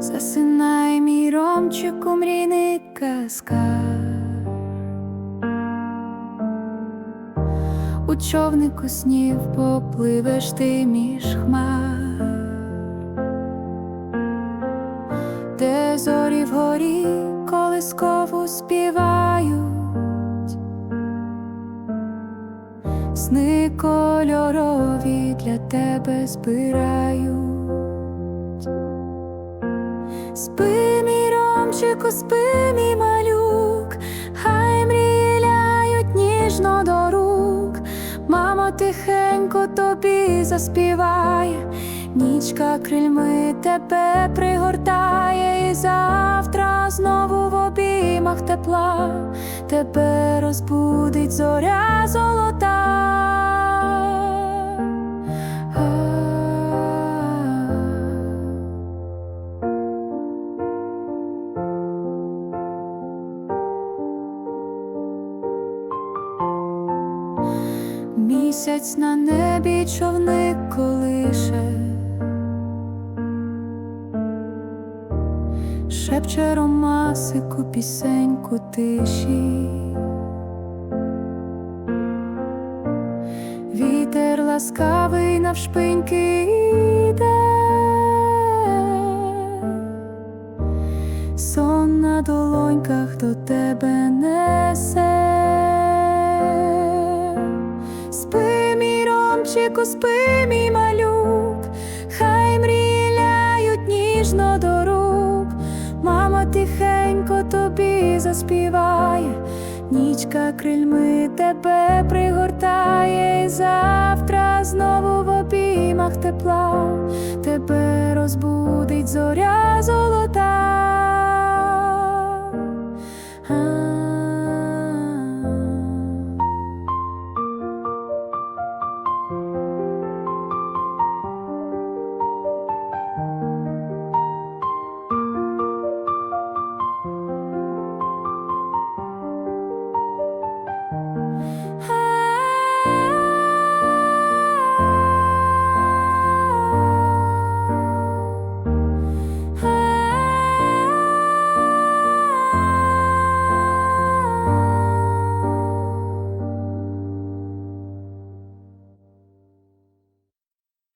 Засинай мій ромчику, мрійний казка. У човнику снів попливеш ти між хмар, де зорі вгорі колискову співають, сни кольорові для тебе збирають. Спи, мій ромчику, спи, мій малюк, хай мрії ляють ніжно до рук, мамо тихенько тобі заспіває, нічка крильми тебе пригортає, і завтра знову в обіймах тепла. Тебе розбудить зоря золота. Місяць на небі човник колише, шепче ромасику пісеньку тиші. Вітер ласкавий навшпиньки йде, сон на долоньках до тебе несе. Ромчику, спи, мій малюк, хай мрії ляють ніжно до рук, мама тихенько тобі заспіває, нічка крильми тебе пригортає, і завтра знову в обіймах тепла. Тебе розбудить зоря золота.